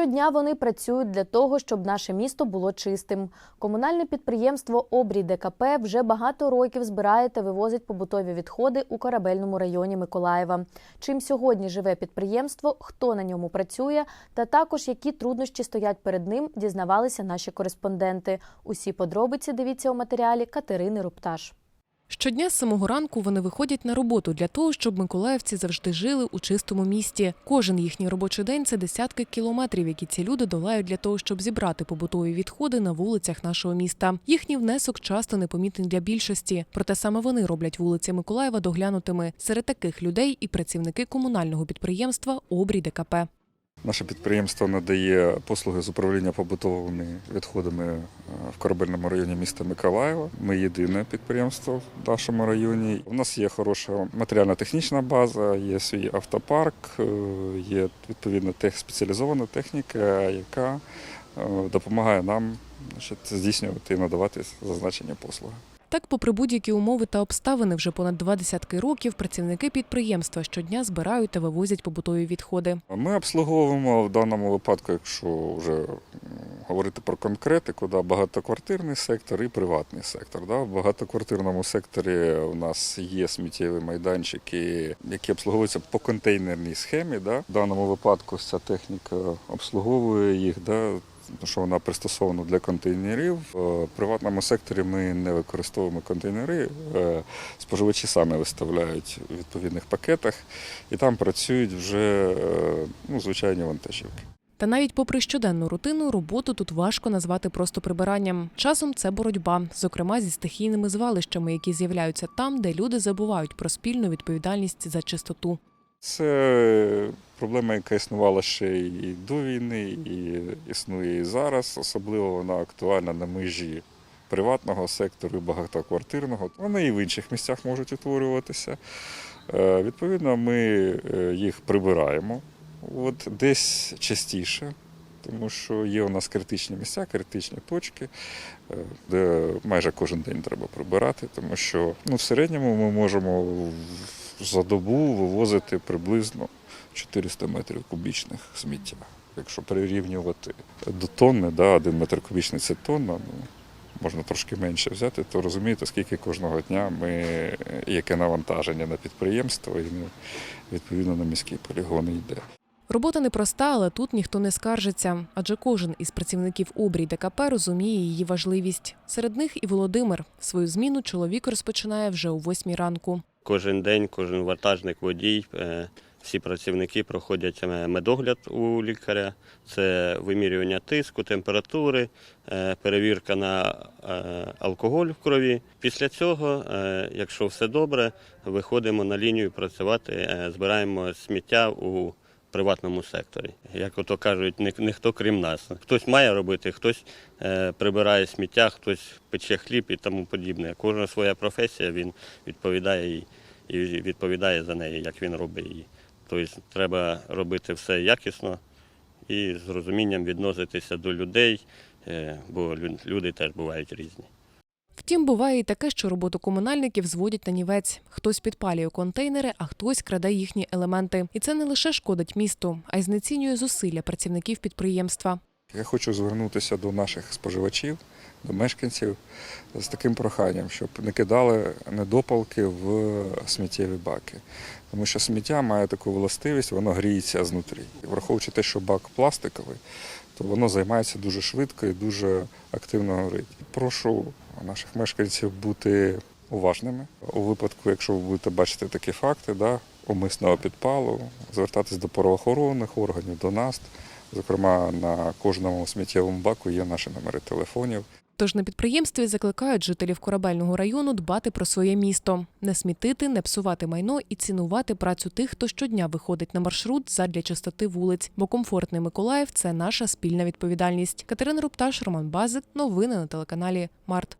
Щодня вони працюють для того, щоб наше місто було чистим. Комунальне підприємство Обрій ДКП вже багато років збирає та вивозить побутові відходи у корабельному районі Миколаєва. Чим сьогодні живе підприємство, хто на ньому працює, та також які труднощі стоять перед ним, дізнавалися наші кореспонденти. Усі подробиці дивіться у матеріалі Катерини Рупташ. Щодня з самого ранку вони виходять на роботу для того, щоб миколаївці завжди жили у чистому місті. Кожен їхній робочий день це десятки кілометрів, які ці люди долають для того, щоб зібрати побутові відходи на вулицях нашого міста. Їхній внесок часто непомітний для більшості, проте саме вони роблять вулиці Миколаєва доглянутими. Серед таких людей і працівники комунального підприємства Обрій ДКП. Наше підприємство надає послуги з управління побутовими відходами е, в корабельному районі міста Миколаєва. Ми єдине підприємство в нашому районі. У нас є хороша матеріально-технічна база, є свій автопарк, е, є відповідно тех- спеціалізована техніка, яка е, допомагає нам значить, здійснювати і надавати зазначені послуги. Так, попри будь-які умови та обставини, вже понад два десятки років працівники підприємства щодня збирають та вивозять побутові відходи. Ми обслуговуємо в даному випадку, якщо вже говорити про конкретику, да, багатоквартирний сектор і приватний сектор. Да. В багатоквартирному секторі у нас є сміттєві майданчики, які обслуговуються по контейнерній схемі. Да. В даному випадку ця техніка обслуговує їх. Да. Тому Що вона пристосована для контейнерів. В приватному секторі ми не використовуємо контейнери. Е, Споживачі самі виставляють у відповідних пакетах і там працюють вже е, ну, звичайні вантажівки. Та навіть попри щоденну рутину, роботу тут важко назвати просто прибиранням. Часом це боротьба, зокрема зі стихійними звалищами, які з'являються там, де люди забувають про спільну відповідальність за чистоту. Це проблема, яка існувала ще і до війни, і існує і зараз. Особливо вона актуальна на межі приватного сектору і багатоквартирного. Вони і в інших місцях можуть утворюватися. Е, Відповідно, ми е, їх прибираємо. От десь частіше, тому що є у нас критичні місця, критичні точки, е, де майже кожен день треба прибирати, тому що ну, в середньому ми можемо за добу вивозити приблизно 400 метрів кубічних сміття. Якщо прирівнювати до тонни, да, один метр кубічний це тонна, ну, можна трошки менше взяти, то розумієте, скільки кожного дня ми, яке навантаження на підприємство і відповідно на міські полігони йде. Робота непроста, але тут ніхто не скаржиться, адже кожен із працівників обрій ДКП розуміє її важливість. Серед них і Володимир. Свою зміну чоловік розпочинає вже о восьмій ранку. Кожен день, кожен вантажник, водій, е, всі працівники проходять е, медогляд у лікаря. Це вимірювання тиску, температури, е, перевірка на алкоголь в крові. Після цього, якщо все добре, виходимо на лінію працювати, збираємо сміття у приватному секторі. Як ото кажуть, ні- ніхто крім нас. Хтось має робити, хтось прибирає сміття, хтось пече хліб і тому подібне. Кожна своя професія, він відповідає і, і відповідає за неї, як він робить її. Тобто треба робити все якісно і з розумінням відноситися до людей, е, бо люди теж бувають різні. Втім, буває і таке, що роботу комунальників зводять на нівець. Хтось підпалює контейнери, а хтось краде їхні елементи. І це не лише шкодить місту, а й знецінює зусилля працівників підприємства. Я хочу звернутися до наших споживачів, до мешканців з таким проханням, щоб не кидали недопалки в сміттєві баки. Тому що сміття має таку властивість, воно гріється знутрі. Враховуючи те, що бак пластиковий, то воно займається дуже швидко і дуже активно горить. Прошу наших мешканців бути уважними. У випадку, якщо ви будете бачити такі факти, да, умисного підпалу, звертатись до правоохоронних органів, до нас. Зокрема, на кожному сміттєвому баку є наші номери телефонів. Тож на підприємстві закликають жителів корабельного району дбати про своє місто, не смітити, не псувати майно і цінувати працю тих, хто щодня виходить на маршрут задля чистоти вулиць. Бо комфортний Миколаїв це наша спільна відповідальність. Катерина Рупташ, Роман Базик. Новини на телеканалі Март.